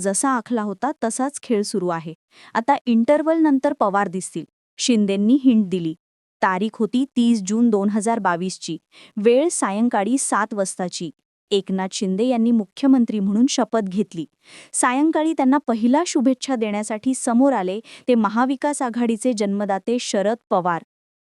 जसा आखला होता तसाच खेळ सुरू आहे. आता इंटरव्हल नंतर पवार दिसतील. शिंदेंनी हिंट दिली. तारीख होती तीस जून दोन हजार बावीसची वेळ सायंकाळी सात वाजताची. एकनाथ शिंदे यांनी मुख्यमंत्री म्हणून शपथ घेतली. सायंकाळी त्यांना पहिला शुभेच्छा देण्यासाठी समोर आले ते महाविकास आघाडीचे जन्मदाते शरद पवार.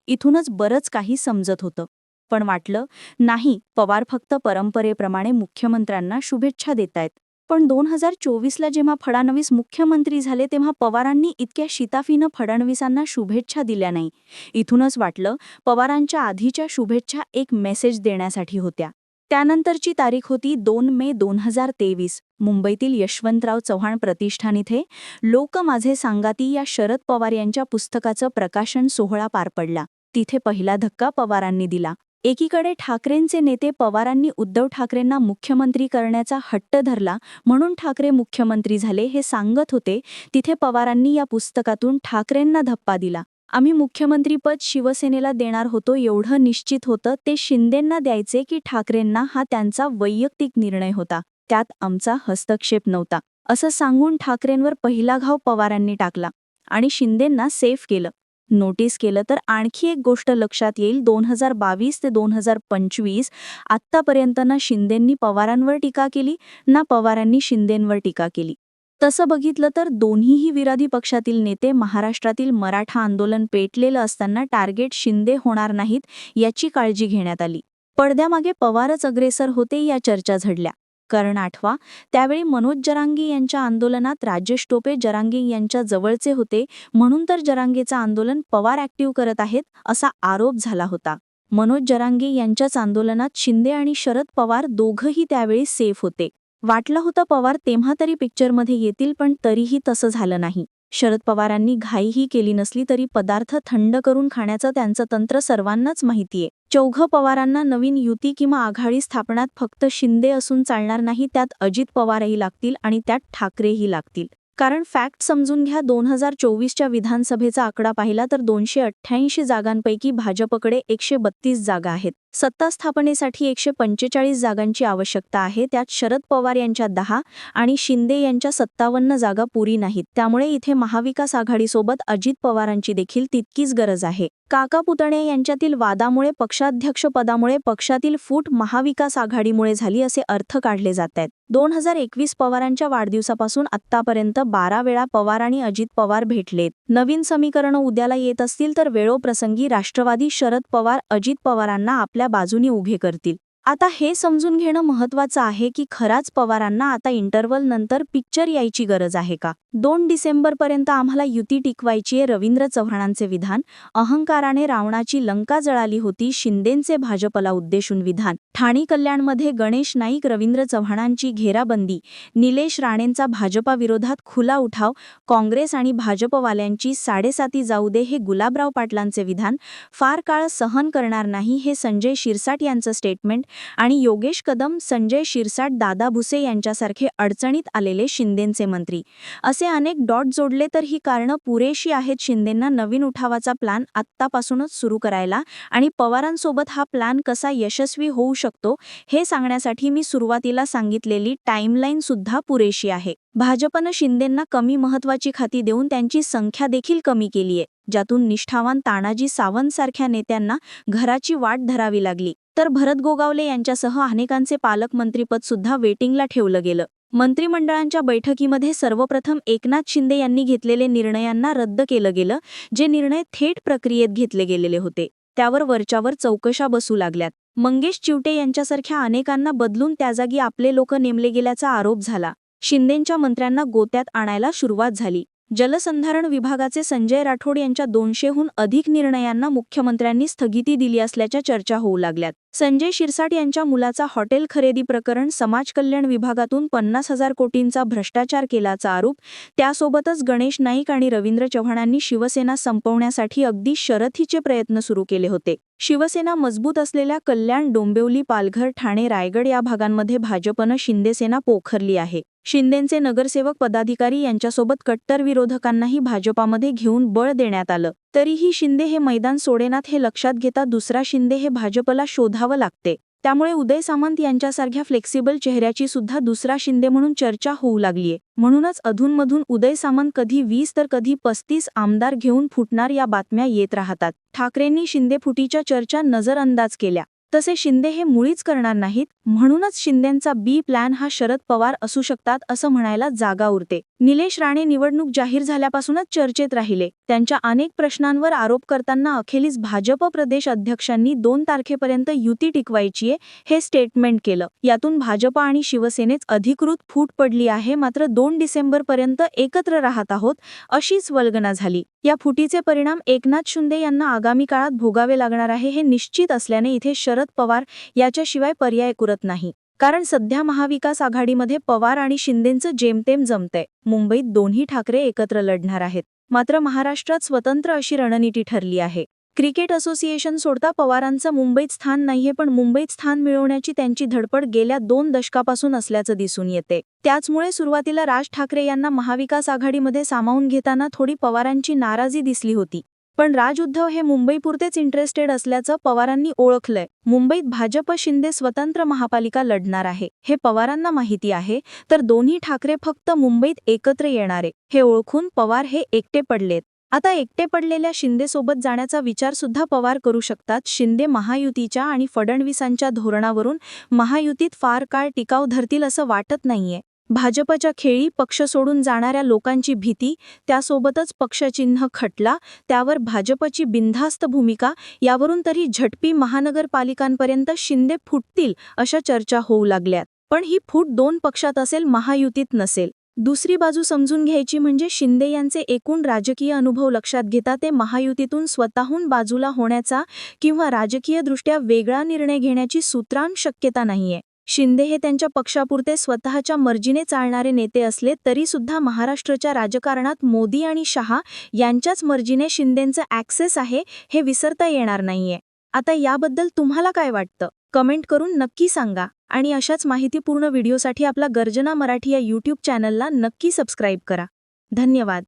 इथूनच बरंच काही समजत होतं. पण वाटलं नाही पवार फक्त परंपरेप्रमाणे मुख्यमंत्र्यांना शुभेच्छा देतायत. पण दोन हजार चोवीसला जेव्हा फडणवीस मुख्यमंत्री झाले तेव्हा पवारांनी इतक्या शिताफीनं फडणवीसांना शुभेच्छा दिल्या नाही. इथूनच वाटलं पवारांच्या आधीच्या शुभेच्छा एक मेसेज देण्यासाठी होत्या. त्यानंतरची तारीख होती दोन मे दोन हजार तेवीस. मुंबईतील यशवंतराव चव्हाण प्रतिष्ठान इथे लोक माझे सांगाती या शरद पवार यांच्या पुस्तकाचं प्रकाशन सोहळा पार पडला. तिथे पहिला धक्का पवारांनी दिला. एकीकडे ठाकरेंचे नेते पवारांनी उद्धव ठाकरेंना मुख्यमंत्री करण्याचा हट्ट धरला म्हणून ठाकरे मुख्यमंत्री झाले हे सांगत होते तिथे पवारांनी या पुस्तकातून ठाकरेंना धप्पा दिला. आम्ही मुख्यमंत्रीपद शिवसेनेला देणार होतो एवढं निश्चित होतं ते शिंदेंना द्यायचे की ठाकरेंना हा त्यांचा वैयक्तिक निर्णय होता त्यात आमचा हस्तक्षेप नव्हता असं सांगून ठाकरेंवर पहिला घाव पवारांनी टाकला आणि शिंदेंना सेफ केलं. नोटीस केलं तर आणखी एक गोष्ट लक्षात येईल. दोन हजार बावीस ते दोन हजार पंचवीस आत्तापर्यंत ना शिंदेंनी पवारांवर टीका केली ना पवारांनी शिंदेंवर टीका केली. तसं बघितलं तर दोन्हीही विरोधी पक्षातील नेते महाराष्ट्रातील मराठा आंदोलन पेटलेलं असताना टार्गेट शिंदे होणार नाहीत याची काळजी घेण्यात आली. पडद्यामागे पवारच अग्रेसर होते या चर्चा झडल्या. कारण आठवा. त्यावेळी मनोज जरांगी यांच्या आंदोलनात राजेश टोपे जरांगी यांच्या जवळचे होते. म्हणून तर जरांगेचं आंदोलन पवार ऍक्टिव्ह करत आहेत असा आरोप झाला होता. मनोज जरांगे यांच्याच आंदोलनात शिंदे आणि शरद पवार दोघंही त्यावेळी सेफ होते. वाटलं होतं पवार तेव्हा तरी पिक्चरमध्ये येतील पण तरीही तसं झालं नाही. शरद पवारांनी घाईही केली नसली तरी पदार्थ थंड करून खाण्याचं त्यांचं तंत्र सर्वांनाच माहितीये. चौघ पवारांना नवीन युती किंवा आघाडी स्थापनात फक्त शिंदे असून चालणार नाही त्यात अजित पवारही लागतील आणि त्यात ठाकरेही लागतील. कारण फॅक्ट समजून घ्या दोन हजार चोवीसच्या विधानसभेचा आकडा पाहिला तर दोनशे अठ्ठ्याऐंशी जागांपैकी भाजपकडे एकशे बत्तीस जागा आहेत. सत्ता स्थापनेसाठी एकशे पंचेचाळीस जागांची आवश्यकता आहे. त्यात शरद पवार यांच्या दहा आणि शिंदे यांच्या सत्तावन्न जागा पुरी नाहीत. त्यामुळे इथे महाविकास आघाडीसोबत अजित पवारांची देखील तितकीच गरज आहे. काका पुतणे यांच्यातील वादामुळे पक्षाध्यक्षपदामुळे पक्षातील फूट महाविकास आघाडीमुळे झाली असे अर्थ काढले जात आहेत. दोन हजार एकवीस पवारांच्या वाढदिवसापासून आत्तापर्यंत बारा वेळा पवार आणि अजित पवार भेटलेत. नवीन समीकरणं उद्याला येत असतील तर वेळोप्रसंगी राष्ट्रवादी शरद पवार अजित पवारांना आपल्या बाजूने उभे करतील. आता हे समजून घेणं महत्वाचं आहे की खराच पवारांना आता इंटरव्हल नंतर पिक्चर यायची गरज आहे का? दोन डिसेंबरपर्यंत आम्हाला युती टिकवायचीय रवींद्र चव्हाणांचे विधान अहंकाराने रावणाची लंका जळाली होती शिंदेंचे भाजपला उद्देशून विधान ठाणी कल्याणमध्ये गणेश नाईक रवींद्र चव्हाणांची घेराबंदी निलेश राणेंचा भाजपाविरोधात खुला उठाव काँग्रेस आणि भाजपवाल्यांची साडेसाती जाऊ दे हे गुलाबराव पाटलांचे विधान फार काळ सहन करणार नाही हे संजय शिरसाट यांचं स्टेटमेंट आणि योगेश कदम संजय शिरसाट दादा भुसे यांच्यासारखे अडचणीत आलेले शिंदेंचे मंत्री. असे अनेक डॉट जोडले तर ही कारणं पुरेशी आहेत शिंदेंना नवीन उठावाचा प्लॅन आत्तापासूनच सुरू करायला आणि पवारांसोबत हा प्लॅन कसा यशस्वी होऊ शकतो हे सांगण्यासाठी मी सुरुवातीला सांगितलेली टाईमलाईन सुद्धा पुरेशी आहे. भाजपनं शिंदेंना कमी महत्वाची खाती देऊन त्यांची संख्या देखील कमी केलीये ज्यातून निष्ठावान तानाजी सावंत सारख्या नेत्यांना घराची वाट धरावी लागली. तर भरत गोगावले यांच्यासह अनेकांचे पालकमंत्रीपद सुद्धा वेटिंगला ठेवलं गेलं. मंत्रिमंडळांच्या बैठकीमध्ये सर्वप्रथम एकनाथ शिंदे यांनी घेतलेले निर्णयांना रद्द केलं गेलं जे निर्णय थेट प्रक्रियेत घेतले गेलेले होते. त्यावर वरच्यावर चौकशा बसू लागल्यात. मंगेश चिवटे यांच्यासारख्या अनेकांना बदलून त्या जागी आपले लोक नेमले गेल्याचा आरोप झाला. शिंदेंच्या मंत्र्यांना गोत्यात आणायला सुरुवात झाली. जलसंधारण विभागाचे संजय राठोड यांच्या दोनशेहून अधिक निर्णयांना मुख्यमंत्र्यांनी स्थगिती दिली असल्याच्या चर्चा होऊ लागल्यात. संजय शिरसाट यांच्या मुलाचा हॉटेल खरेदी प्रकरण समाज कल्याण विभागातून पन्नास हजार कोटींचा भ्रष्टाचार केल्याचा आरोप त्यासोबतच गणेश नाईक आणि रवींद्र चव्हाणांनी शिवसेना संपवण्यासाठी अगदी शरथीचे प्रयत्न सुरू केले होते. शिवसेना मजबूत असलेल्या कल्याण डोंबिवली पालघर ठाणे रायगड या भागांमध्ये भाजपनं शिंदेसेना पोखरली आहे. शिंदेंचे नगरसेवक पदाधिकारी यांच्यासोबत कट्टर विरोधकांनाही भाजपामध्ये घेऊन बळ देण्यात आलं. तरीही शिंदे हे मैदान सोडेनात हे लक्षात घेता दुसरा शिंदे हे भाजपला शोधावं लागते. त्यामुळे उदय सामंत यांच्यासारख्या फ्लेक्सिबल चेहऱ्याची सुद्धा दुसरा शिंदे म्हणून चर्चा होऊ लागलीये. म्हणूनच अधूनमधून उदय सामंत कधी वीस तर कधी पस्तीस आमदार घेऊन फुटणार या बातम्या येत राहतात. ठाकरेंनी शिंदे फुटीच्या चर्चा नजरअंदाज केल्या. तसे शिंदे हे मुळीच करणार नाहीत म्हणूनच शिंदेंचा बी प्लॅन हा शरद पवार असू शकतात असं म्हणायला जागा उरते. निलेश राणे निवडणूक जाहीर झाल्यापासूनच चर्चेत राहिले. त्यांच्या अनेक प्रश्नांवर आरोप करताना अखेरीस भाजप प्रदेश अध्यक्षांनी दोन तारखेपर्यंत युती टिकवायचीये हे स्टेटमेंट केलं. यातून भाजप आणि शिवसेनेच अधिकृत फूट पडली आहे मात्र दोन डिसेंबर पर्यंत एकत्र राहत आहोत अशीच वल्गना झाली. या फुटीचे परिणाम एकनाथ शिंदे यांना आगामी काळात भोगावे लागणार आहे हे निश्चित असल्याने इथे शरद पवार याच्याशिवाय पर्याय कुरत नाही. कारण सध्या महाविकास आघाडीमध्ये पवार आणि शिंदेंचं जेमतेम जमतंय. मुंबईत दोन्ही ठाकरे एकत्र लढणार आहेत. मात्र महाराष्ट्रात स्वतंत्र अशी रणनीती ठरली आहे. क्रिकेट असोसिएशन सोडता पवारांचं मुंबईत स्थान नाहीये पण मुंबईत स्थान मिळवण्याची त्यांची धडपड गेल्या दोन दशकापासून असल्याचं दिसून येते. त्याचमुळे सुरुवातीला राज ठाकरे यांना महाविकास आघाडीमध्ये सामावून घेताना थोडी पवारांची नाराजी दिसली होती. पण राज उद्धव हे मुंबईपुरतेच इंटरेस्टेड असल्याचं पवारांनी ओळखलंय. मुंबईत भाजप शिंदे स्वतंत्र महापालिका लढणार आहे. हे पवारांना माहिती आहे तर दोन्ही ठाकरे फक्त मुंबईत एकत्र येणारे. हे ओळखून पवार हे एकटे पडलेत. आता एकटे पडलेल्या शिंदेसोबत जाण्याचा विचार सुद्धा पवार करू शकतात. शिंदे महायुतीच्या आणि फडणवीसांच्या धोरणावरून महायुतीत फार काळ टिकाव धरतील असं वाटत नाहीये. भाजपच्या खेळी पक्ष सोडून जाणाऱ्या लोकांची भीती त्यासोबतच पक्षचिन्ह खटला त्यावर भाजपची बिनधास्त भूमिका यावरून तरी झटपी महानगरपालिकांपर्यंत शिंदे फुटतील अशा चर्चा होऊ लागल्यात. पण ही फूट दोन पक्षात असेल महायुतीत नसेल. दुसरी बाजू समजून घ्यायची म्हणजे शिंदे यांचे एकूण राजकीय अनुभव लक्षात घेता ते महायुतीतून स्वतःहून बाजूला होण्याचा किंवा राजकीयदृष्ट्या वेगळा निर्णय घेण्याची सूत्रां शक्यता नाहीये. शिंदे हे त्यांच्या पक्षापुरते स्वतःच्या मर्जीने चालणारे नेते असले तरीसुद्धा महाराष्ट्राच्या राजकारणात मोदी आणि शहा यांच्याच मर्जीने शिंदेंचं ॲक्सेस आहे हे विसरता येणार नाहीये. आता याबद्दल तुम्हाला काय वाटतं? कमेंट करून नक्की सांगा. आणि अशाच माहितीपूर्ण व्हिडिओसाठी आपला गर्जना मराठी या यूट्यूब चॅनलला नक्की सबस्क्राईब करा. धन्यवाद.